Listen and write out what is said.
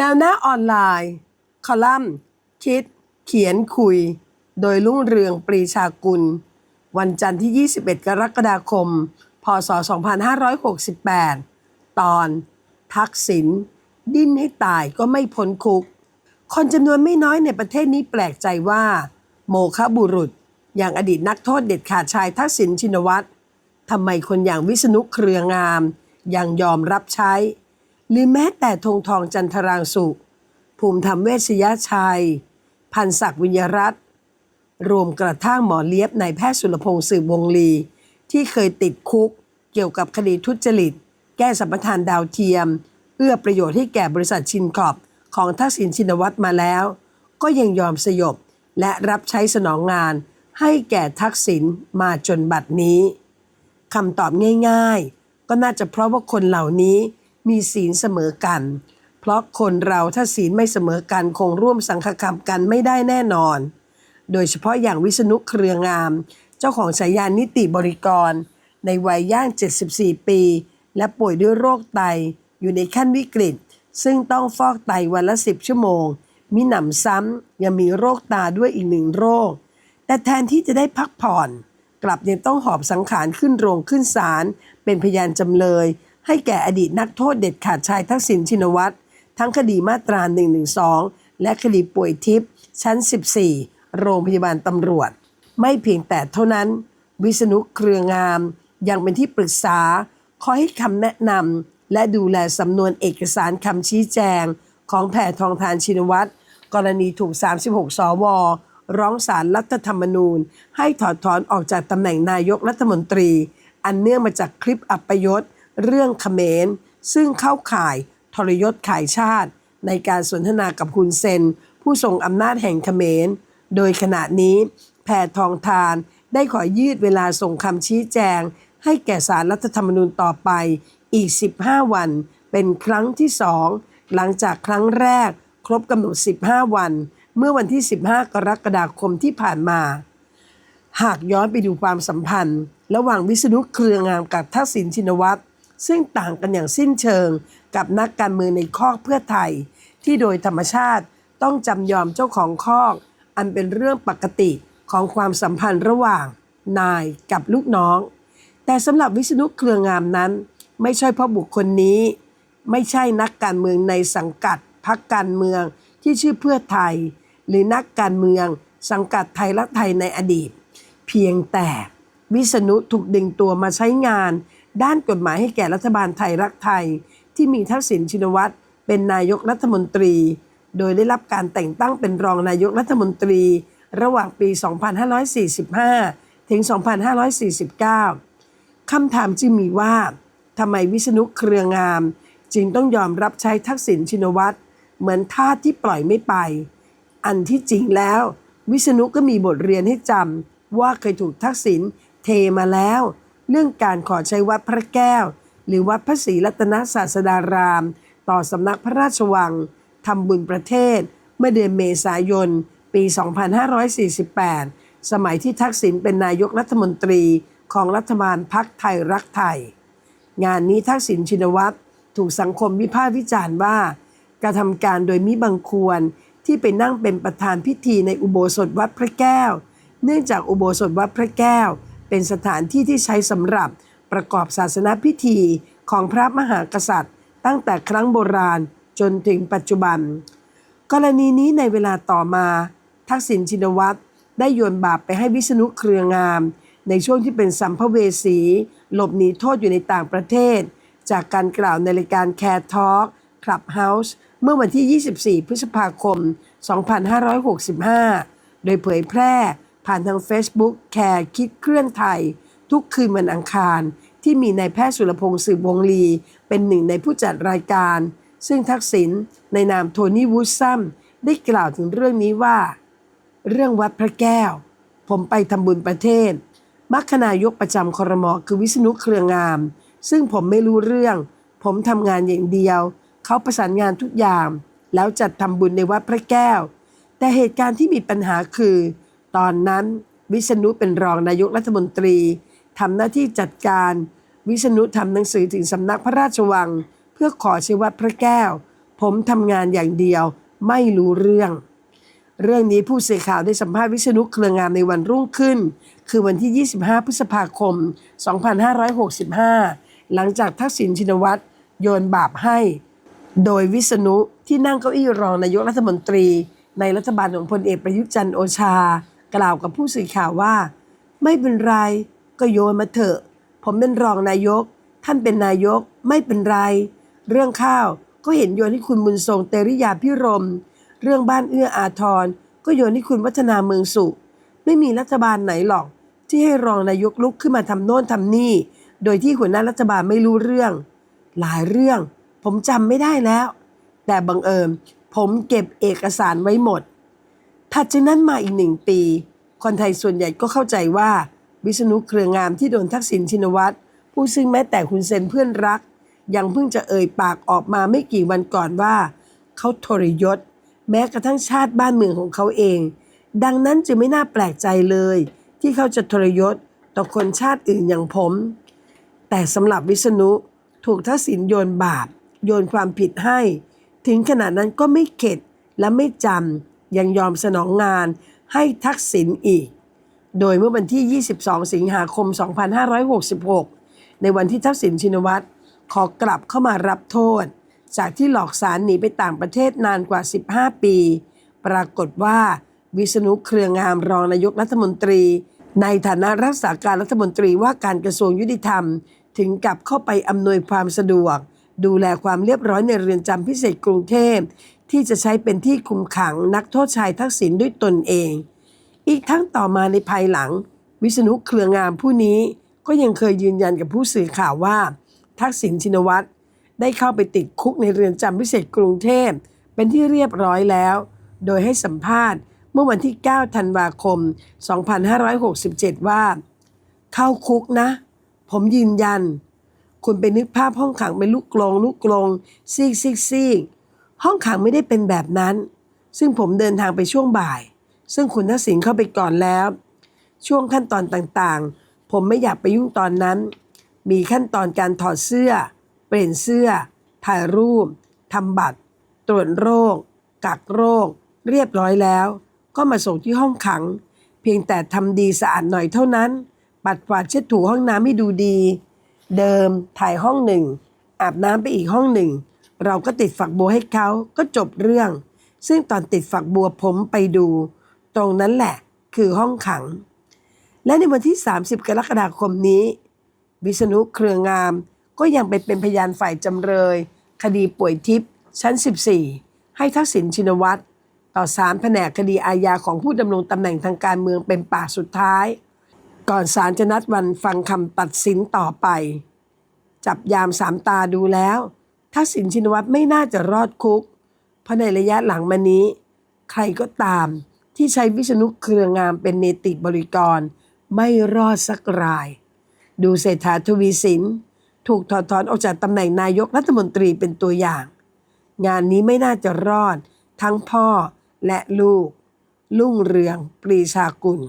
แนวหน้าออนไลน์ คอลัมน์ คิด เขียนคุย โดยรุ่งเรืองปรีชากุล วันจันทร์ที่ 21 กรกฎาคม พศ 2568 ตอน ทักษิณดิ้นให้ตายก็ไม่พ้นคุก คนจำนวนไม่น้อยในประเทศนี้แปลกใจว่า โมฆะบุรุษ อย่างอดีตนักโทษเด็ดขาดชายทักษิณชินวัตรทำไมคนอย่างวิษณุเครืองามยังยอมรับใช้ หรือแม้แต่ธงทองจันทรางสุภูมิธรรมเวชยชัย พันศักดิ์วิญญรัตน์รวมกระทั่งหมอเลียบนายแพทย์สุรพงศ์สืบวงลี ที่เคยติดคุก เกี่ยวกับคดีทุจริต แก้สัมปทานดาวเทียม เอื้อประโยชน์ให้แก่บริษัทชินคอปของทักษิณชินวัตรมาแล้ว ก็ยังยอมสยบและรับใช้สนองงานให้แก่ทักษิณมาจนบัดนี้คำตอบง่าย ๆ ก็น่าจะเพราะว่าคนเหล่านี้ มีศีลเสมอกัน เพราะคนเราถ้าศีลไม่เสมอกันคงร่วมสังฆกรรมกันไม่ได้แน่นอน โดยเฉพาะอย่างวิษณุเครืองาม เจ้าของฉายานิติบริกร ในวัยย่าง 74 ปี และป่วยด้วยโรคไตอยู่ในขั้นวิกฤต ซึ่งต้องฟอกไตวันละ 10 ชั่วโมงมิหนำซ้ำยังมีโรคตาด้วยอีกหนึ่งโรค แต่แทนที่จะได้พักผ่อน กลับยังต้องหอบสังขารขึ้นโรงขึ้นศาลเป็นพยานจำเลย ให้แก่อดีตนักโทษเด็ดขาดชายทักษิณชินวัตรทั้งคดีมาตรา 112 และคดีป่วยทิพย์ชั้น 14 โรงพยาบาลตำรวจ ไม่เพียงแต่เท่านั้น วิษณุเครืองาม ยังเป็นที่ปรึกษา คอยให้คำแนะนำและดูแลสำนวนเอกสารคำชี้แจง ของแพทองทานชินวัตรกรณีถูก 36 สว ร้องศาลรัฐธรรมนูญ ให้ถอดถอนออกจากตำแหน่งนายกรัฐมนตรี อันเนื่องมาจากคลิปอัปยศ เรื่องเขมร ซึ่งเข้าข่ายทรยศขายชาติ ในการสนทนากับคุณเซน ผู้ทรงอำนาจแห่งเขมร โดยขณะนี้แพทองทานได้ขอยืดเวลาส่งคำชี้แจง ให้แก่สารรัฐธรรมนูญต่อไปอีก 15 วัน เป็นครั้งที่สองหลังจากครั้งแรกครบกำหนด 15 วัน เมื่อวันที่ 15 กรกฎาคมที่ผ่านมา หากย้อนไปดูความสัมพันธ์ ระหว่างวิษณุเครืองามกับทักษิณชินวัตร ซึ่งต่างกันอย่างสิ้นเชิงกับนักการเมืองในคอกเพื่อไทย ที่โดยธรรมชาติต้องจำยอมเจ้าของคอก อันเป็นเรื่องปกติของความสัมพันธ์ระหว่าง นายกับลูกน้อง แต่สำหรับวิษณุเครืองามนั้น ไม่ใช่เพราะบุคคลนี้ ไม่ใช่นักการเมืองในสังกัดพรรคการเมืองที่ชื่อเพื่อไทย หรือนักการเมือง สังกัดไทยรักไทยในอดีต เพียงแต่วิษณุถูกดึงตัวมาใช้งาน ด้านกฎหมายให้แก่รัฐบาลไทยรักไทย ที่มีทักษิณชินวัตรเป็นนายกรัฐมนตรี โดยได้รับการแต่งตั้งเป็นรองนายกรัฐมนตรี ระหว่างปี 2545 ถึง 2549 คำถามจึงมีว่าทำไมวิษณุเครืองาม จึงต้องยอมรับใช้ทักษิณชินวัตรเหมือนทาที่ปล่อยไม่ไป อันที่จริงแล้ว วิษณุก็มีบทเรียนให้จำว่าเคยถูกทักษิณเทมาแล้ว เรื่องการขอใช้วัดพระแก้ว หรือวัดพระศรีรัตนศาสดาราม ต่อสำนักพระราชวังทำบุญประเทศ เมื่อเดือนเมษายน ปี 2548 สมัยที่ทักษิณเป็นนายกรัฐมนตรีของรัฐบาลพักไทยรักไทย งานนี้ทักษิณชินวัตรถูกสังคมวิพากษ์วิจารณ์ว่า กระทำการโดยมิบังควรที่ไปนั่งเป็นประธานพิธีในอุโบสถวัดพระแก้ว เนื่องจากอุโบสถวัดพระแก้ว เป็นสถานที่ที่ใช้สำหรับประกอบศาสนพิธีของพระมหากษัตริย์ ตั้งแต่ครั้งโบราณจนถึงปัจจุบัน กรณีนี้ในเวลาต่อมา ทักษิณชินวัตรได้โยนบาปไปให้วิษณุเครืองาม ในช่วงที่เป็นสัมภเวสี หลบหนีโทษอยู่ในต่างประเทศ จากการกล่าวในรายการแคร์ทอล์กคลับเฮาส์เมื่อวันที่ 24 พฤษภาคม 2565 โดยเผยแพร่ ผ่านทาง Facebook แคร์คิดเคลื่อนไทย ทุกคืนวันอังคาร ที่มีนายแพทย์สุรพงศ์สืบวงลี เป็นหนึ่งในผู้จัดรายการ ซึ่งทักษิณในนามโทนี่วูดซัมได้กล่าวถึงเรื่องนี้ว่า เรื่องวัดพระแก้ว ผมไปทำบุญประเทศมัคคนายกประจำคอรมอคือวิษณุเครืองาม ซึ่งผมไม่รู้เรื่อง ผมทำงานอย่างเดียว เขาประสานงานทุกอย่าง แล้วจัดทำบุญในวัดพระแก้ว แต่เหตุการณ์ที่มีปัญหาคือ ตอนนั้นวิษณุเป็นรองนายกรัฐมนตรีทำหน้าที่จัดการวิษณุทำหนังสือถึงสำนักพระราชวัง เพื่อขอช้วัดพระแก้ว ผมทำงานอย่างเดียวไม่รู้เรื่อง เรื่องนี้ผู้สื่อข่าวได้สัมภาษณ์วิษณุเครืองามในวันรุ่งขึ้น คือวันที่ 25 พฤษภาคม 2565หลังจากทักษิณชินวัตรโยนบาปให้ โดยวิษณุที่นั่งเก้าอี้รองนายกรัฐมนตรี ในรัฐบาลของพลเอกประยุทธ์จันทร์โอชา กล่าวกับผู้สื่อข่าวว่า ไม่เป็นไร ก็โยนมาเถอะ ผมเป็นรองนายก ท่านเป็นนายก ไม่เป็นไร เรื่องข้าวก็เห็นโยนให้คุณบุญทรงเตริยาพิรม เรื่องบ้านเอื้ออาทร ก็โยนให้คุณวัฒนาเมืองสุไม่มีรัฐบาลไหนหรอก ที่ให้รองนายกลุกขึ้นมาทำโน่นทำนี่ โดยที่หัวหน้ารัฐบาลไม่รู้เรื่อง หลายเรื่อง ผมจำไม่ได้แล้ว แต่บังเอิญผมเก็บเอกสารไว้หมด ถัดจากนั้นมาอีกหนึ่งปี คนไทยส่วนใหญ่ก็เข้าใจว่า วิษณุเครืองามที่โดนทักษิณชินวัตรผู้ซึ่งแม้แต่คุณเซนเพื่อนรัก ยังเพิ่งจะเอ่ยปากออกมาไม่กี่วันก่อนว่า เขาทรยศ แม้กระทั่งชาติบ้านเมืองของเขาเอง ดังนั้นจึงไม่น่าแปลกใจเลย ที่เขาจะทรยศต่อคนชาติอื่นอย่างผม แต่สำหรับวิษณุถูกทักษิณโยนบาป โยนความผิดให้ ถึงขนาดนั้นก็ไม่เข็ดและไม่จำ ยังยอมสนองงานให้ทักษิณอีก โดยเมื่อวันที่ 22 สิงหาคม 2566 ในวันที่ทักษิณชินวัตรขอกลับเข้ามารับโทษ จากที่หลอกสารหนีไปต่างประเทศนานกว่า 15 ปี ปรากฏว่าวิษณุเครืองามรองนายกรัฐมนตรี ในฐานะรักษาการรัฐมนตรีว่าการกระทรวงยุติธรรม ถึงกับเข้าไปอำนวยความสะดวก ดูแลความเรียบร้อยในเรือนจำพิเศษกรุงเทพ ที่จะใช้เป็นที่คุมขังนักโทษชายทักษิณด้วยตนเอง อีกทั้งต่อมาในภายหลัง วิษณุเครืองามผู้นี้ก็ยังเคยยืนยันกับผู้สื่อข่าวว่า ทักษิณชินวัตรได้เข้าไปติดคุกในเรือนจำพิเศษกรุงเทพเป็นที่เรียบร้อยแล้ว โดยให้สัมภาษณ์เมื่อวันที่ 9 ธันวาคม 2567 ว่า เข้าคุกนะ ผมยืนยัน คุณไปนึกภาพห้องขังเป็นลูกกลงลูกกลงซีกซีกซีก ห้องขังไม่ได้เป็นแบบนั้น ซึ่งผมเดินทางไปช่วงบ่าย ซึ่งคุณทักษิณเข้าไปก่อนแล้ว ช่วงขั้นตอนต่างๆ ผมไม่อยากไปยุ่งตอนนั้น มีขั้นตอนการถอดเสื้อ เปลี่ยนเสื้อ ถ่ายรูปทำบัตร ตรวจโรค กักโรค เรียบร้อยแล้ว ก็มาส่งที่ห้องขัง เพียงแต่ทำดีสะอาดหน่อยเท่านั้น ปัดกวาดเช็ดถูห้องน้ำให้ดูดี เดิมถ่ายห้องหนึ่งอาบน้ำไปอีกห้องหนึ่ง เราก็ติดฝักบัวให้เขาก็จบเรื่อง ซึ่งตอนติดฝักบัวผมไปดู ตรงนั้นแหละคือห้องขัง และในวันที่ 30 กรกฎาคมนี้ วิษณุเครืองามก็ยังไปเป็นพยานฝ่ายจำเลย คดีป่วยทิพย์ชั้น 14 ให้ทักษิณชินวัตรต่อศาลแผนกคดีอาญาของผู้ดำรงตำแหน่งทางการเมืองเป็นปากสุดท้าย ก่อนศาลจะนัดวันฟังคำตัดสินต่อไป จับยามสามตาดูแล้ว ทักษิณชินวัตรไม่น่าจะรอดคุก เพราะในระยะหลังมานี้ ใครก็ตามที่ใช้วิษณุเครืองามเป็นเนติบริกร ไม่รอดสักราย ดูเศรษฐาทวีสิน ถูกถอดถอนออกจากตำแหน่งนายกรัฐมนตรีเป็นตัวอย่าง งานนี้ไม่น่าจะรอดทั้งพ่อและลูก ลุ่งเรืองปรีชากุล